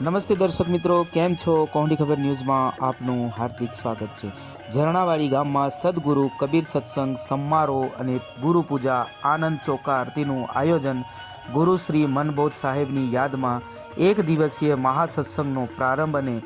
નમસ્તે દર્શક મિત્રો, કેમ છો? કોહડી ખબર ન્યૂઝમાં આપનું હાર્દિક સ્વાગત છે. ઝરણાવાડી ગામમાં સદગુરુ કબીર સત્સંગ, સમારોહ અને ગુરુ પૂજા, આનંદ ચોકા આરતીનું આયોજન ગુરુ શ્રી મનબોધ સાહેબની યાદમાં એક દિવસીય મહાસત્સંગનો પ્રારંભ અને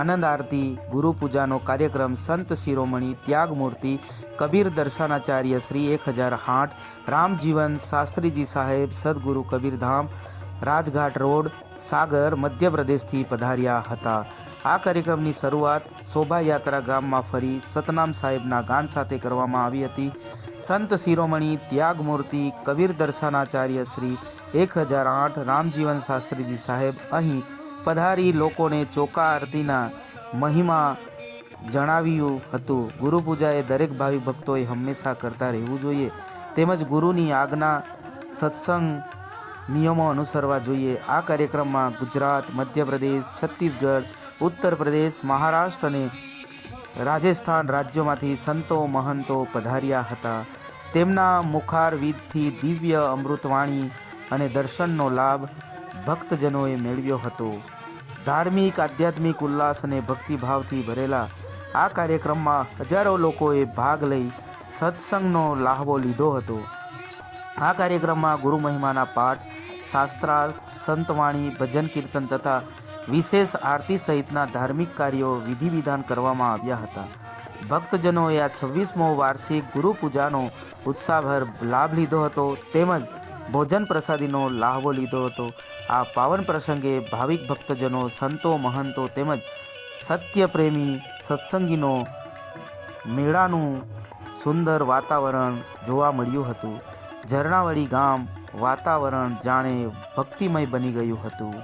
આનંદ આરતી, ગુરુ પૂજાનો કાર્યક્રમ, સંત શિરોમણી ત્યાગમૂર્તિ કબીર દર્શનાચાર્ય શ્રી એક હજાર આઠ રામજીવન શાસ્ત્રીજી સાહેબ, સદગુરુ કબીરધામ રાજઘાટ રોડ, સાગર, મધ્યપ્રદેશથી પધાર્યા હતા. આ કાર્યક્રમની શરૂઆત શોભાયાત્રા ગામમાં ફરી સતનામ સાહેબના ગાન સાથે કરવામાં આવી હતી. સંત શિરોમણી ત્યાગમૂર્તિ કબીર દર્શનાચાર્ય શ્રી એક હજાર આઠ રામજીવન શાસ્ત્રીજી સાહેબ અહીં પધારી લોકોને ચોકા આરતીના મહિમા જણાવ્યું હતું. ગુરુપૂજા એ દરેક ભાવિ ભક્તોએ હંમેશા કરતા રહેવું જોઈએ. તેમજ ગુરુની આજ્ઞા સત્સંગ નિયમો અનુસરવા જોઈએ. આ કાર્યક્રમમાં ગુજરાત, મધ્યપ્રદેશ, છત્તીસગઢ ઉત્તર પ્રદેશ મહારાષ્ટ્ર અને રાજસ્થાન રાજ્યોમાંથી સંતો, મહંતો પધાર્યા હતા. તેમના મુખારવિદથી દિવ્ય અમૃતવાણી અને દર્શનનો લાભ ભક્તજનોએ મેળવ્યો હતો. ધાર્મિક, આધ્યાત્મિક ઉલ્લાસ અને ભક્તિભાવથી ભરેલા આ કાર્યક્રમમાં હજારો લોકોએ ભાગ લઈ સત્સંગનો લાહવો લીધો હતો. આ કાર્યક્રમમાં ગુરુ મહિમાના પાઠ શાસ્ત્રાર્થ, સંતવાણી, ભજન કીર્તન તથા વિશેષ આરતી સહિતના ધાર્મિક કાર્યો વિધિ વિધાન કરવામાં આવ્યા હતા. ભક્તજનોએ આ છવ્વીસમો વાર્ષિક ગુરુ પૂજાનો ઉત્સાહભર લાભ લીધો હતો તેમજ ભોજન પ્રસાદીનો લાહવો લીધો હતો. આ પાવન પ્રસંગે ભાવિક ભક્તજનો, સંતો, મહંતો તેમજ સત્યપ્રેમી સત્સંગીનો મેળાનું સુંદર વાતાવરણ જોવા મળ્યું હતું. ઝરણાવળી ગામ વાતાવરણ જાણે ભક્તિમય બની ગયું હતું.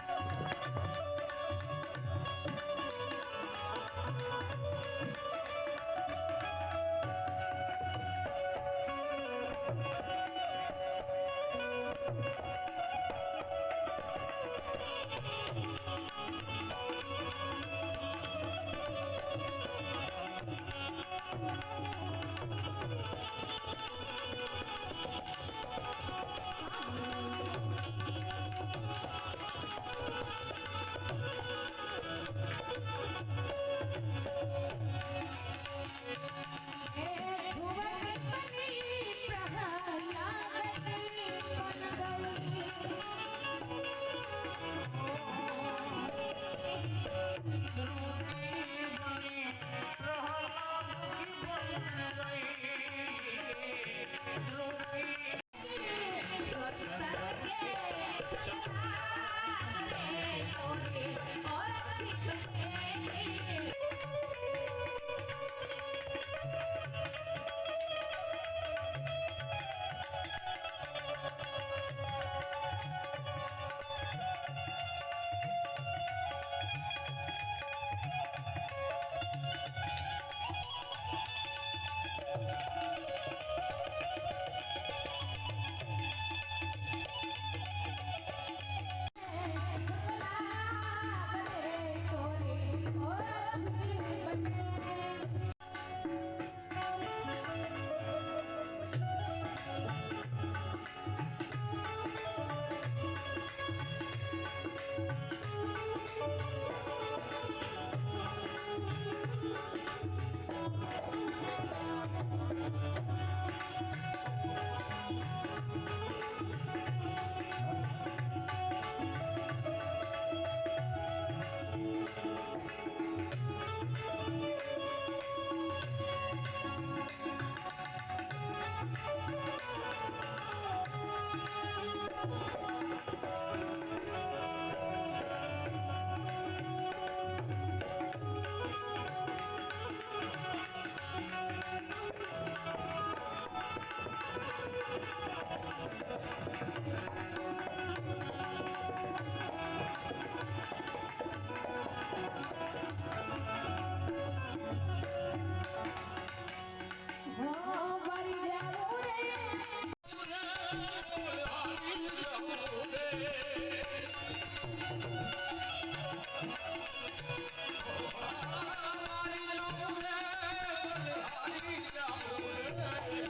Yeah.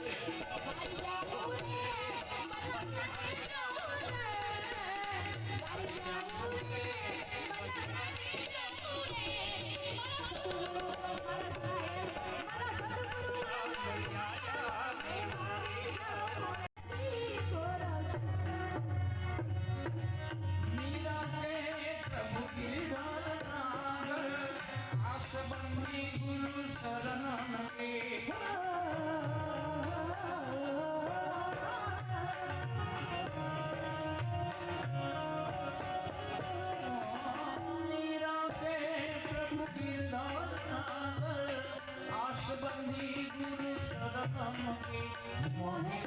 মোহে মোহে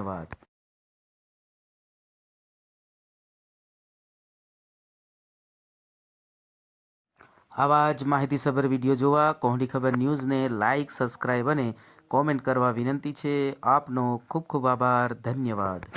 ધન્યવાદ આવા જ માહિતીસભર વીડિયો જોવા કોહડી ખબર ન્યૂઝને લાઇક સબસ્ક્રાઇબ અને કોમેન્ટ કરવા વિનંતી છે. આપનો ખૂબ ખૂબ આભાર. ધન્યવાદ.